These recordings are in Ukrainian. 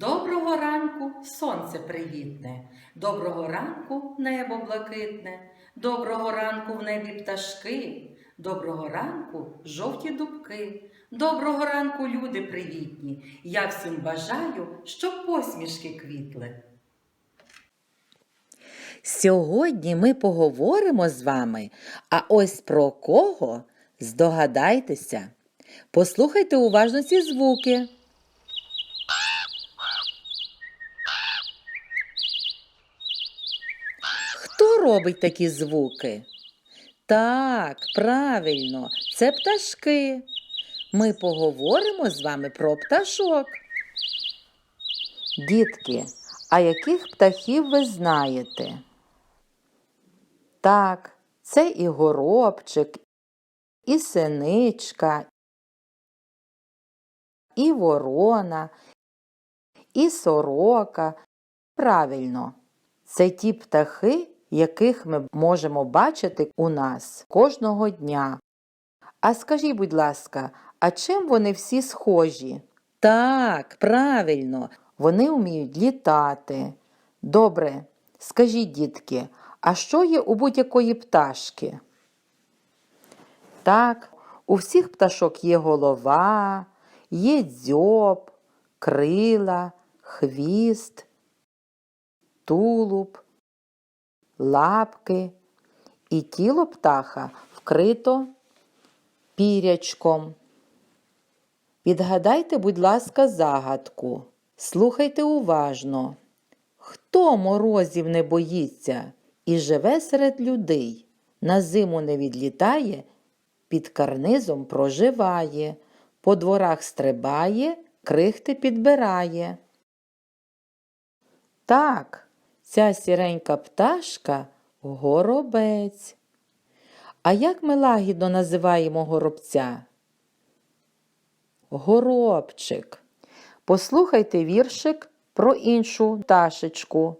Доброго ранку, сонце привітне, доброго ранку, небо блакитне, доброго ранку в небі пташки, доброго ранку, жовті дубки, доброго ранку, люди привітні. Я всім бажаю, щоб посмішки квітли. Сьогодні ми поговоримо з вами, а ось про кого здогадайтеся. Послухайте уважно ці звуки. Хто робить такі звуки? Так, правильно, це пташки. Ми поговоримо з вами про пташок. Дітки, а яких птахів ви знаєте? Так, це і горобчик, і синичка, і ворона, і сорока. Правильно, це ті птахи, яких ми можемо бачити у нас кожного дня. А скажіть, будь ласка, а чим вони всі схожі? Так, правильно, вони вміють літати. Добре, скажіть, дітки, а що є у будь-якої пташки? Так, у всіх пташок є голова, є дзьоб, крила, хвіст, тулуб, лапки, і тіло птаха вкрито пірячком. Відгадайте, будь ласка, загадку. Слухайте уважно. Хто морозів не боїться і живе серед людей, на зиму не відлітає, під карнизом проживає, по дворах стрибає, крихти підбирає. Так, ця сіренька пташка горобець. А як ми лагідно називаємо горобця? Горобчик. Послухайте віршик про іншу пташечку.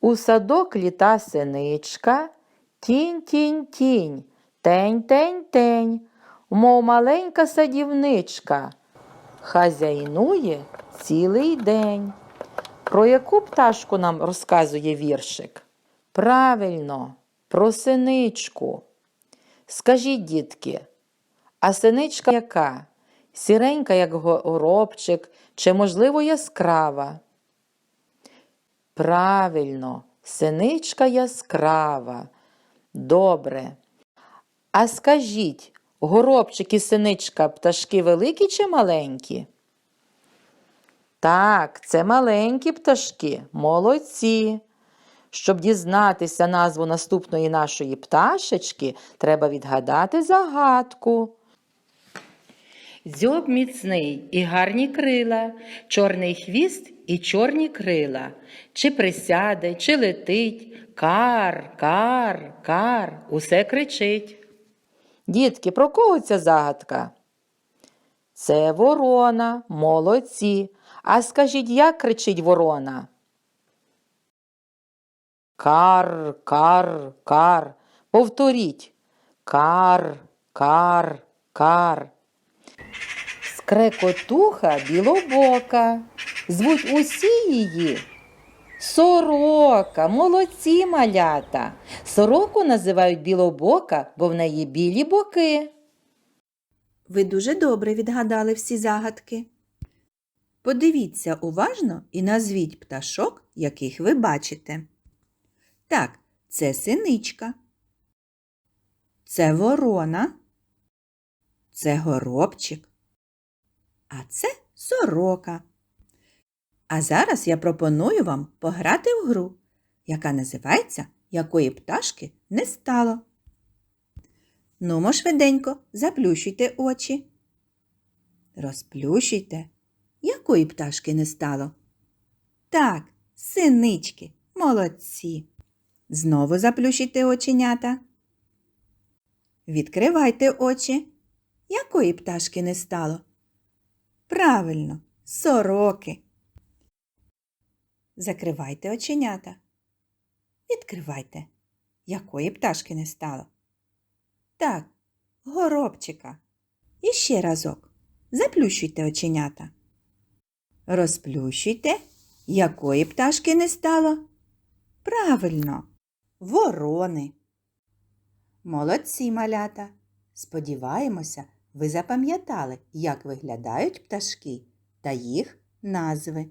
У садок літа синичка, тінь, тінь, тінь, тень, тень, тень, мов маленька садівничка, хазяйнує цілий день. Про яку пташку нам розказує віршик? Правильно, про синичку. Скажіть, дітки, а синичка яка? Сіренька, як горобчик, чи, можливо, яскрава? Правильно, синичка яскрава. Добре. А скажіть, горобчик і синичка пташки великі чи маленькі? Так, це маленькі пташки, молодці. Щоб дізнатися назву наступної нашої пташечки, треба відгадати загадку. Дзьоб міцний і гарні крила, чорний хвіст і чорні крила. Чи присяде, чи летить, кар, кар, кар, усе кричить. Дітки, про кого ця загадка? Це ворона, молодці. А скажіть, як кричить ворона? Кар, кар, кар. Повторіть. Кар, кар, кар. Скрекотуха білобока. Звуть усі її. Сорока, молодці малята. Сороку називають білобока, бо в неї білі боки. Ви дуже добре відгадали всі загадки. Подивіться уважно і назвіть пташок, яких ви бачите. Так, це синичка. Це ворона. Це горобчик. А це сорока. А зараз я пропоную вам пограти в гру, яка називається Якої пташки не стало. Нумо швиденько, заплющуйте очі. Розплющуйте. Якої пташки не стало? Так, синички, молодці. Знову заплющуйте оченята. Відкривайте очі. Якої пташки не стало? Правильно, сороки. Закривайте оченята. Відкривайте. Якої пташки не стало? Так, горобчика. І ще разок. Заплющуйте оченята. Розплющуйте, якої пташки не стало? Правильно, ворони. Молодці малята. Сподіваємося, ви запам'ятали, як виглядають пташки та їх назви.